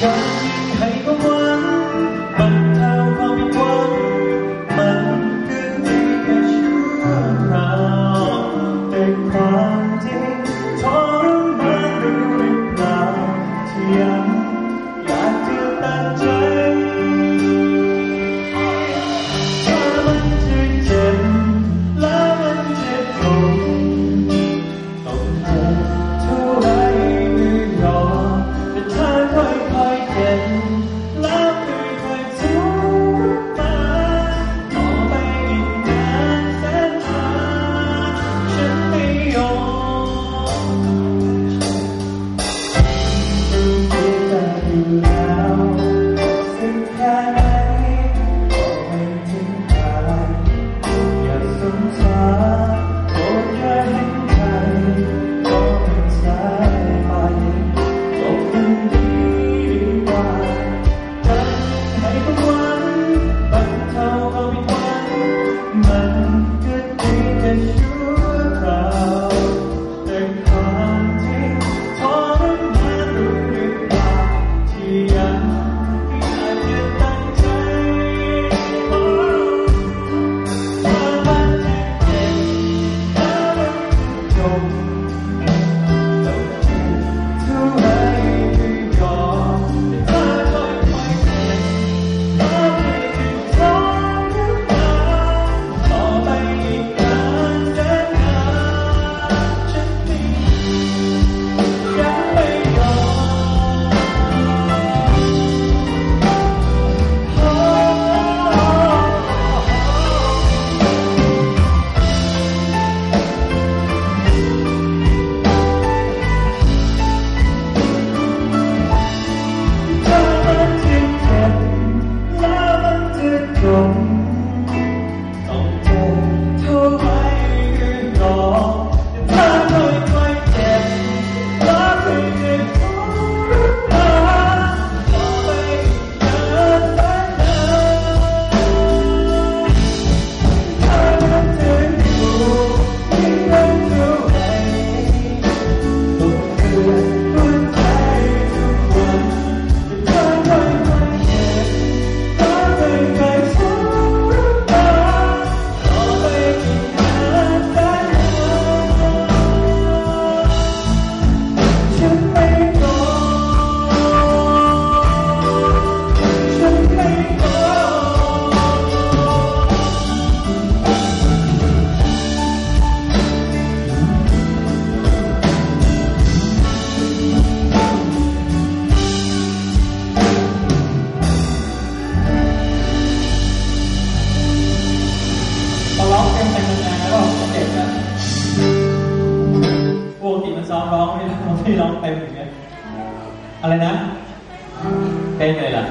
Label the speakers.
Speaker 1: Thank you. ร้องไม่ร้องไม่ร้องเต็มอย่างเงี้ยอะไรนะเต้นเลยล่ะ